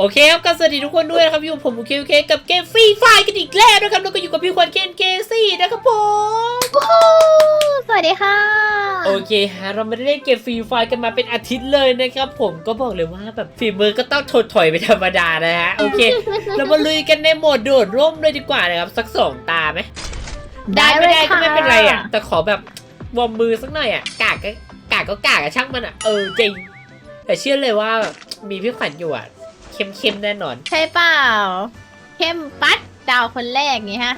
โอเคครับก็สวัสดีทุกคนด้วยนะครับอยู่กับผมเคเคกับเกมฟรีไฟกันอีกแล้วนะครับแล้วก็อยู่กับพี่ควันเคนเคซี่นะครับผมสวัสดีค่ะ โอเคฮะเราไม่ได้เล่นเกมฟรีไฟกันมาเป็นอาทิตย์เลยนะครับผมก็บอกเลยว่าแบบฝีมือก็ต้องถดถอยไปธรรมดานะฮะโอเค เรามาลุยกันในโหมดโดดร่มเลยดีกว่านะครับสักสองตาไหมได้ไม่ได้ก็ไม่เป็นไรอะแต่ขอแบบวอร์มมือสักหน่อยอะกากก็กากก็กากอะช่างมันอะเออจริงแต่เชื่อเลยว่าแบบมีพี่ขวัญอยู่อะ เข้มๆแน่นอน ใช่เปล่า เข้มปัดดาวคนแรกงี้ฮะ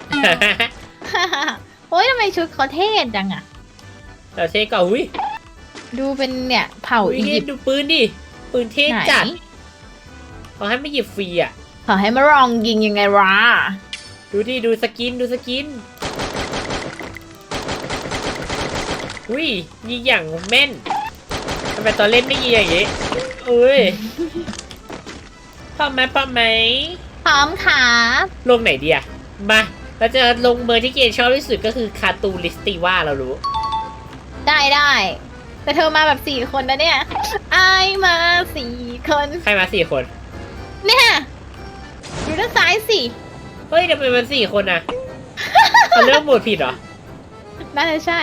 โอ้ยทำไมชุดเขาเท่จังอะเราเท่ก่อนอุ้ยดูเป็นเนี่ย เผ่าอุ้ยอียิปต์ดูปืนดิ ปืนเท่ไหนจัดเขาให้ไม่หยิบฟรีอะ ขอให้มาลองยิงยังไงวะดูดิดูสกินดูสกิน อุ้ยยิงอย่างแม่นทำไมตอนเล่นไม่ยิงอย่างงี้อุ้ย พร้อมไหมพร้อมไหมพร้อมค่ะลงไหนดีอะมาเราจะลงเบอร์ที่เกณชอบที่สุดก็คือคาตูลิสติว่าเรารู้ ได้ได้ แต่เธอมาแบบสี่คนนะเนี่ยไอายมาสี่คน ใครมาสี่คน เนี่ยดูด้านซ้ายสิเฮ้ยทำไมมันสี่คนอะเขาเลือกหมวดผิดเหรอ น่าจะใช่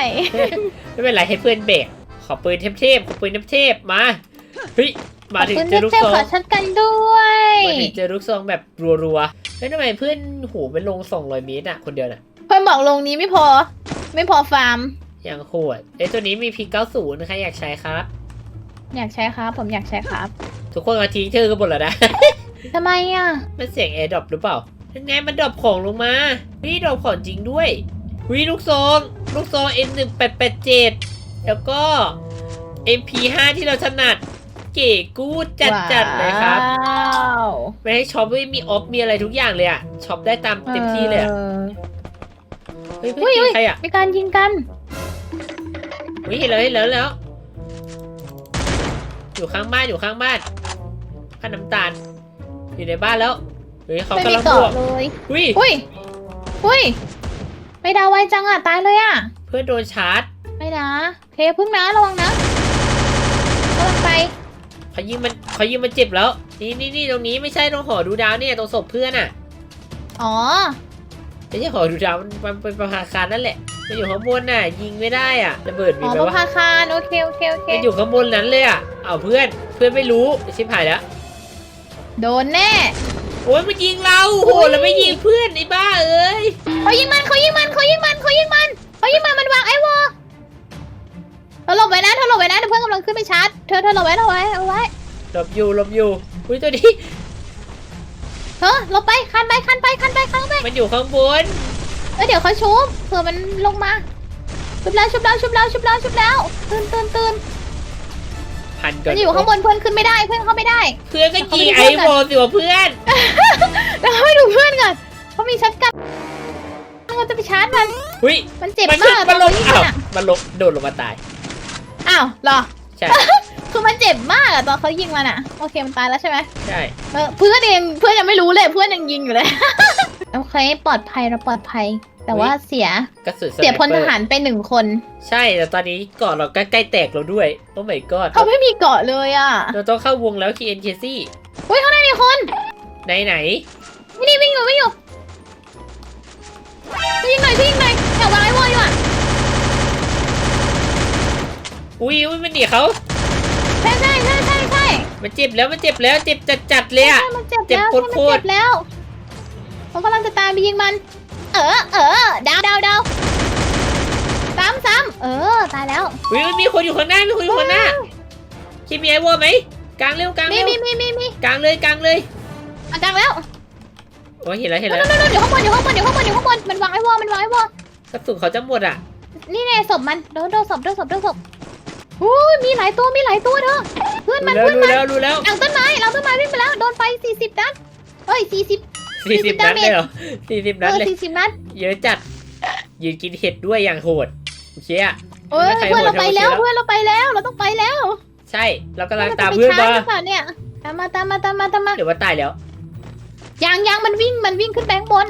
ไม่เป็นไรให้เพื่อนเบรกขอปืนเทพๆขอปืนเทพๆมาเฮ้ย มาถึงขอบคุณเจอลูกเทพซองขอชัดกันด้วยมาถึงเจอลูกซองแบบรัวๆแล้วทำไมเพื่อนโหไปลง200เมตรอะคนเดียวน่ะเพื่อนบอกลงนี้ไม่พอ ไม่พอฟาร์มยังโหดไอ้ยตัวนี้มีพี90ใครอยากใช้ครับ อยากใช้ครับ ผมอยากใช้ครับ ทุกคนมาทิ้งเธอกันหมดแล้วนะทำไมอะ มันเสียงแอร์ดรอปหรือเปล่ายังไงมันดรอปของลงมานี่ดรอปของจริงด้วยวิลูกซองลูกซอง M1887 แล้วก็ MP5 ที่เราถนัด เก๋กูดจัดจัดๆเลยครับว้าวไม่ให้ช็อปไม่มีออฟมีอะไรทุกอย่างเลยอะช็อปได้ตามเต็มที่เลยอะออเฮ้ยเพื่อุ้อนยยิอุ้งยใครอะมีการยิงกันเฮ้ยเห็นแล้วเห็นแล้วแล้ว อยู่ข้างบ้านอยู่ข้างบ้านข้าน้ำตาล อยู่ในบ้านแล้วเฮ้ยเขาไม่กำมีลังบเกาะวกเลยอุ้ยอุ้ยอุ้ยไม่ดาวไวจังอะตายเลยอะ เพื่อนโดนชาร์จ ไม่นะเคพึ่งนะระวังนะกำลังไป เขายิงมันเขายิงมันเจ็บแล้ว นี่นี่นี่ตรงนี้ไม่ใช่ตรงหอดูดาวเนี่ยตรงศพเพื่อนอะอ๋อไม่ใช่หอดูดาวมันมันเป็นประภาคารนั่นแหละมันอยู่ข้างบนน่ะ ยิงไม่ได้อะระเบิดมีอ๋อไหมประวะภาคารโอเคโอเคโอเคมันอยู่ข้างบนนั้นเลยอะเอาเพื่อนเพื่อนไม่รู้ชิบหายแล้วโดนแน่โอ้ยมันยิงเราโหแล้วไม่ยิงเพื่อนไอ้บ้าเอ้ยเขายิงมันเขายิงมันเขายิงมันเขายิงมันเขายิงมันมันวางไอ้วอ เธอหลบไว้นะเธอหลบไว้นะเดี๋ยวเพื่อนกำลังขึ้นไปชาร์จเธอเธอหลบไว้หลบไว้เอาไว้หลบอยู่หลบอยู่อุ้ยตัวนี้เธอหลบไปคันไปคันไปคันไปคันไปมันอยู่ข้างบนเอ้ยเดี๋ยวเขาชุบเผื่อมันลงมาชุบแล้วชุบแล้วชุบแล้วชุบแล้วชุบแล้วตื่นตื่นตื่นพันก่อมันนอยู่ข้างบนเพื่อนขึ้นไม่ได้เพื่อนเข้าไม่ได้ เพื่อนก็ยิงเขาไอ้ไม่ได้วอลสิวะเพื่อนแล้วให้ดูเพื่อนก่อนเขามีชัดกันเราจะไปชาร์จมัน อุ้ยมันเจ็บมันมากมันลงตอนนี้อ้าวมันอะมันลงโดดลงมาตาย อ้าวเหรอ ใช่ คือมันเจ็บมากอะตอนเขายิงมันอะโอเคมันตายแล้วใช่ไหมใช่ เออเพื่อนเองเพื่อนยังไม่รู้เลยเพื่อนยังยิงอยู่เลย โอเคปลอดภัยเราปลอดภัย แต่ว่าเสียกระสุนสไนเสียพลปทอร์หารไปหนึ่งคน ใช่แต่ตอนนี้เกาะเราใกล้ๆแตกแล้วด้วย โอ้ my god เขาไม่มีเกาะเลยอะเราต้องเข้าวงแล้ว KN k ซี่อุ้ยข้างในมีคนไหนไหนนี่วิ่งอยู่วิ่งอยู่ช่วยยิงหน่อยช่วยยิงหน่อยอยากวางไอ้วอลอยู่อะ อุ้ยอุ้ยมันหนีเขาใช่ใช่ใช่ใช่ใช่มันเจ็บแล้วมันเจ็บแล้วเจ็บจัดจัดๆเลยอะ ใช่มันเจ็บเจ็บแล้วโคใช่ตรๆมันเจ็บแล้วเขากำลังจะตามไปยิงมัน เออเออดาวดาวดาวซ้ำซ้ำเออตายแล้วอุ้ยมันมีคนอยู่ข้างหน้ามีคนอยู่ข้างหน้าคิดมีไอวอลไหมกลางเร็วกลางมีเร็วมีมีมีมีกลางเลยกลางเลยอะกลางแล้วโอ้ยเห็นแล้วเห็นนู่แล้วนนู่นนู่นอยู่ข้างบนอยู่ข้างบนอยู่ข้างบนอยู่ข้างบนมันวางไอ้วอลมันวางไอ้วอลกระสุนเขาจะหมดอะ นี่ไงศพมันโดนโดนศพโดนศพโดนศพ อุ้ยมีหลายตัวมีหลายตัวเธอเพื่อนมันรู้เพื่อนแล้วมันรู้แล้วรู้แล้วหลังต้นไม้หลังต้นไม้วิ่งไปแล้วโดนไป40นัดเอ้ย40 สี่สิบ40นัดเลยเหรอสี่สิบเอนัดอเลย40นัดเยอะจัด ยืนกินเห็ดด้วยอย่างโหดโอเคอะเอ้ยไม่ใครเพื่อนเราโหดไปแล้วเท่าเพื่อนเราไปแล้วเราต้องไปแล้วใช่เรากำลังจะตามไปเพื่อนชามาร์จหรือเปล่าเนี่ยตามมาตามมาตามมาตามมาเดี๋ยวว่าตายแล้วยางยางมันวิ่งมันวิ่งขึ้นไปข้างบน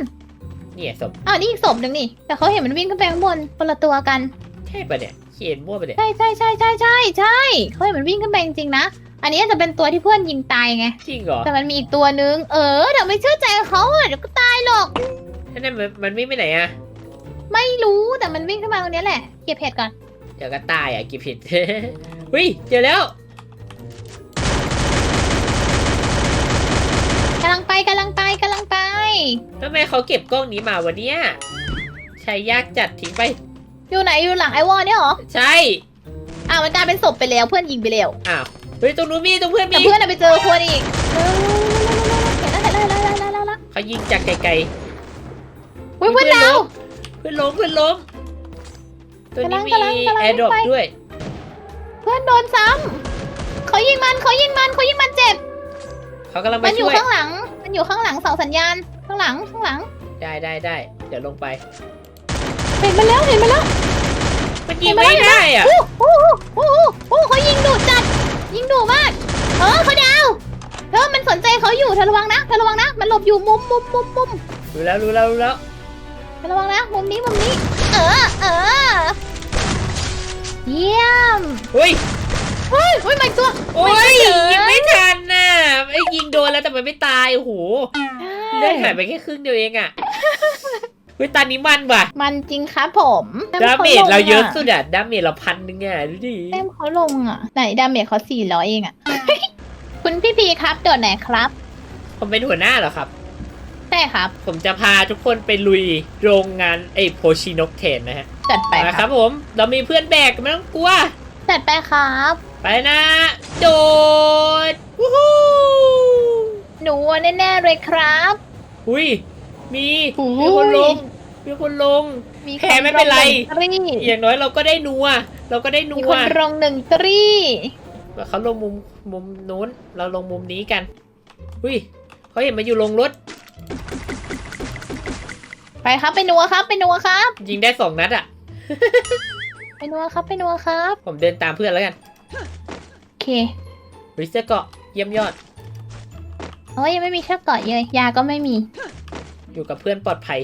เนี่ยศพอ้าวนี่อีกศพหนึ่งนี่แต่เขาเห็นมันวิ่งขึ้นไปข้างบนคนละตัวกัน ใช่ปะเนี่ย เขียนมั่วปะเนี่ยใช่ใช่ใช่ใช่ใช่ใช่เขาเห็นมันวิ่งขึ้นไปจริงๆนะ อันนี้จะเป็นตัวที่เพื่อนยิงตายไง จริงเหรอแต่มันมีอีกตัวนึง เออเดี๋ยวไม่เชื่อใจเขาอะเดี๋ยวก็ตายหรอกนั่นมันมันวิ่งไปไหนอะไม่รู้แต่มันวิ่งขึ้นมาตรงนี้แหละ เก็บเห็ดก่อน เดี๋ยวก็ตายอะกิบผิด วิเจอแล้วกำลังไปกำลังไปกำลังไป ทำไมเขาเก็บกล้องนี้มาวะเนี่ยใช้ยากจัดทิ้งไป อยู่ไหนอยู่หลังไอวอลเนี่ยเหรอใช่อ้าวมันกลายเป็นศพไปแล้วเพื่อนยิงไปแล้วอ้าวเฮ้ยตรงนู้นมีตรงเพื่อนแต่มีเพื่อนอะไปเจอคนอีกเร็วเห็นแล้วเห็นแล้วเห็นแล้วเห็นแล้วเห็นแล้วเห็นแล้วเขายิงจากไกลอุ้ยเพื่อนดาวๆเพื่อนล้มเพื่อนล้มตัวนี้มีกำลังกำลังแอร์ดรอปไป ด้วย เพื่อนโดนซ้ำเขายิงมันเขายิงมันเขายิงมันเจ็บ เขากำลังมัมานอยู่ช่วยข้างหลัง มันอยู่ข้างหลังเสาสัญญาณ ข้างหลังข้างหลัง ได้ได้ได้เดี๋ยวลงไปเห็นมันแล้วเห็นมันแล้วมันยิงไม่ได้อะโอ้โหโอ้โหโอ้โหเขายิงดุจัด ยิงดุมาก เออเขาดาวเธอมันสนใจเขาอยู่เธอระวังนะเธอระวังนะ มันหลบอยู่มุมมุมมุมมุมรู้แล้วรู้แล้วรู้แล้วเธอระวังนะมุมนี้มุมนี้ เออเออเยี่ยมเฮ้ยเฮ้ยเฮ้ยมันตัวโอ้ยไม่เจอยิงไม่ทันน่ะไอ้ยิงโดนแล้วแต่มันไม่ตายโอ้โหเลือดหายไปแค่ครึ่งเดียวเองอะ เฮ้ยตอนนี้มันว่ะมันจริงครับผมดาเมจเราเยอะสุดดอะดาเมจเราพันหนึงอะดูดิแต้มเขาลงอะ ไหนดาเมจเขาสี่ร้อยเองอะ คุณพี่พีครับโดดไหนครับ ผมเป็นหัวหน้าเหรอครับ ใช่ครับ ผมจะพาทุกคนไปลุยโรงงานไอ้โพชินกเทนนะฮะจัดไปนะคครัรับบ ผมเรามีเพื่อนแบกไม่ต้องกลัว จัดไปครับ ไปนะโดดวู้ฮู้หนูแน่ๆเลยครับ อุ้ย มีอุ้ย มีคนลงมีคนลงมีแพ้ไม่เป็นไร คนลงหนึ่งตรีอย่างน้อยเราก็ได้นัว เราก็ได้นัมีวคนลงหนึ่งตรีเขาลงมุมมุมนู้น เราลงมุมนี้กันอุ้ยเขาเห็นมาอยู่ลงรถ ไปครับไปนัวครับ ไปนัวครับ ยิงได้สองนัดอะไปนัวครับไปนัวครับผมเดินตามเพื่อนแล้วกันโอเควิสเตอร์เกาะเยี่ยมยอด โอ้ยยังไม่มีเชือกเกาะเลยยาก็ไม่มี อยู่กับเพื่อนปลอดภัย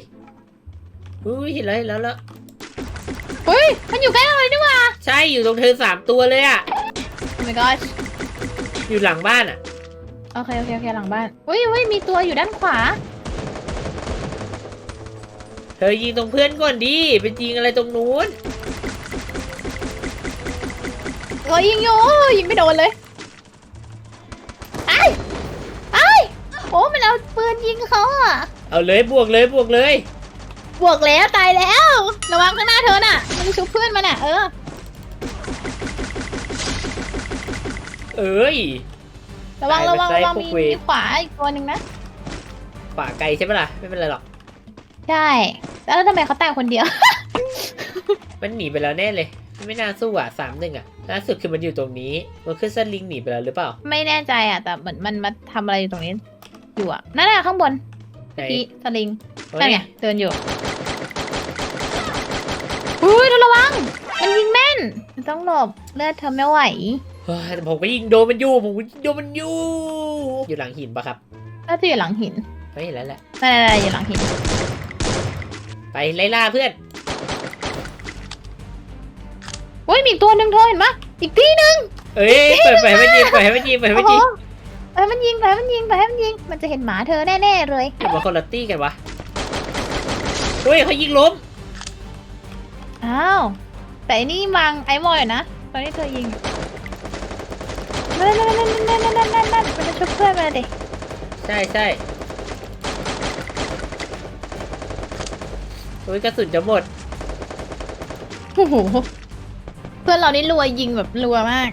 อุ้ยเห็นแล้วเห็นแล้วแล้วเฮ้ย มันอยู่ใกล้เราเลยนี่หว่าใช่อยู่ตรงเธอสามตัวเลยอะโอ้ my god อยู่หลังบ้านอะโอเค โอเค โอเค หลังบ้านอุ้ยอุ้ยมีตัวอยู่ด้านขวา เธอยิงตรงเพื่อนก่อนดิไปยิงอะไรตรงนู้น โอ้ยยิงอยู่ยิงไม่โดนเลยไอ้ไอ้โอ้ มันเอาปืนยิงเขาอะ เอาเลยบวกเลยบวกเลย บวกแล้วตายแล้ว ระวังข้างหน้าเธอน่ะ มันจะชุบเพื่อนมันอะ เออ เอ้ย ระวังตายระวังไประวังพวกมีเวรมีขวาอีกตัวหนึ่งนะ ขวาไกลใช่ไหมล่ะ ไม่เป็นไรหรอก ใช่ แล้วทำไมเขาตายคนเดียว มันหนีไปแล้วแน่เลย ไม่น่าสู้อะสามหนึ่งอะล่าสุดคือมันอยู่ตรงนี้ มันขึ้นสลิงหนีไปแล้วหรือเปล่า ไม่แน่ใจอะ แต่เหมือนมันมาทำอะไรอยู่ตรงนี้ อยู่อะ นั่นแหละข้างบน ไหน พี่สลิงเฮ้นั่นยไงเดินอยู่อุ้ยเธอระวัง มันยิงแม่นต้องหลบเลือดเธอไม่ไหว เฮ้ยแต่ผมก็ยิงโดนมันอยู่ผมก็ยิงโดนมันอยู่อยู่หลังหินปะครับก็จะอยู่หลังหินไม่เห็นแล้วแหละนั่นๆๆอยู่หลังหิน ไปไล่ล่าเพื่อนอุ้ยมีอีกตัวหนึ่งเธอเห็นปะอีกที่หนึ่งเอ้ยปล่อยปล่อยให้มันยิงปล่อยให้มันยิงปล่อยให้มันยิง โอ้โหเอ้ยมันยิงไปมันยิงไปให้มันยิง มันจะเห็นหมาเธอแน่ๆเลยเดี๋ยวมาคนละตี้กันวะเฮ้ยเขายิงล้มอ้าวแต่อันนี่มังไอ้มอยอยู่นะตอนที่เธอยิงนั่นนั่นนั่นนั่นนั่นนั่นนั่นนั่นมันจะชุบเพื่อนมาเลยดิใช่ใช่โอ้ยกระสุนจะหมด โอ้โหเพื่อนเรานี่รัวยิงแบบรัวมาก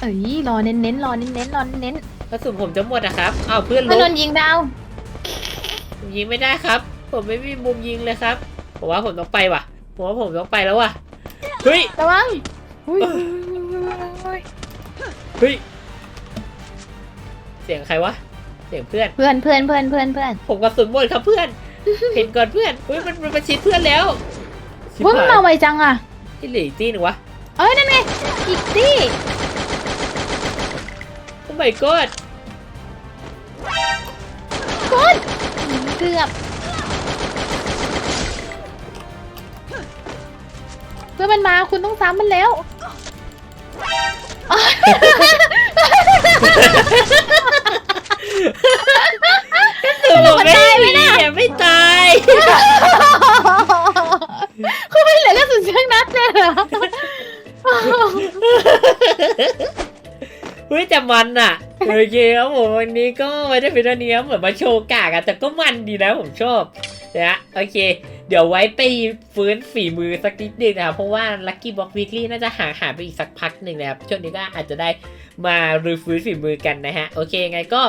เอ้ยรอเน้นเน้นๆรอเน้นเน้นๆรอเน้นเน้นกระสุนผมจะหมดนะครับอ้าวเพื่อนๆเพื่อนล้โดมนยิงดาวผมยิงไม่ได้ครับ ผมไม่มีมุมยิงเลยครับผมว่าผมต้องไปว่ะผมว่าผมต้องไปแล้วว่ะเฮ้ยระวังอุ้ยเฮ้ยเสียงใครวะเสียงเพื่อน เพื่อนเพื่อนเพื่อนเพื่อนเพื่อนผมกระสุนหมดครับเพื่อน เห็นก่อนเพื่อนเฮ้ยมันมันประชิดเพื่อนแล้วชิบเพื่อนหายมาไวจังอะ ที่เหลืออีกตีหนึงวะเอ้ยนั่นไงอีกที่โอ้ my god คุณเกือบ เพื่อนมันมาคุณต้องซ้ำมันแล้วคือบอกไม่มีอะไม่ตาย คุณไม่เหลือกระสุนเชือกนัดเลยเหรอ เฮ้ยแต่มันอะโอเคครับผมวันนี้ก็ไม่ได้เป็นเท่านี้ครับเหมือนมาโชว์กากอะแต่ก็มันดีนะผมชอบนะโอเค เดี๋ยวไว้ไปฟื้นฝีมือสักนิดนึงนะครับเพราะว่า Lucky Box Weekly น่าจะห่างหายไปอีกสักพักหนึ่งนะครับช่วงนี้ก็อาจจะได้มารื้อฟื้นฝีมือกันนะฮะ โอเคไงก็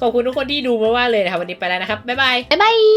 ขอบคุณทุกคนที่ดูมากๆเลยนะครับวันนี้ไปแล้วนะครับบ๊ายบายบ๊ายบาย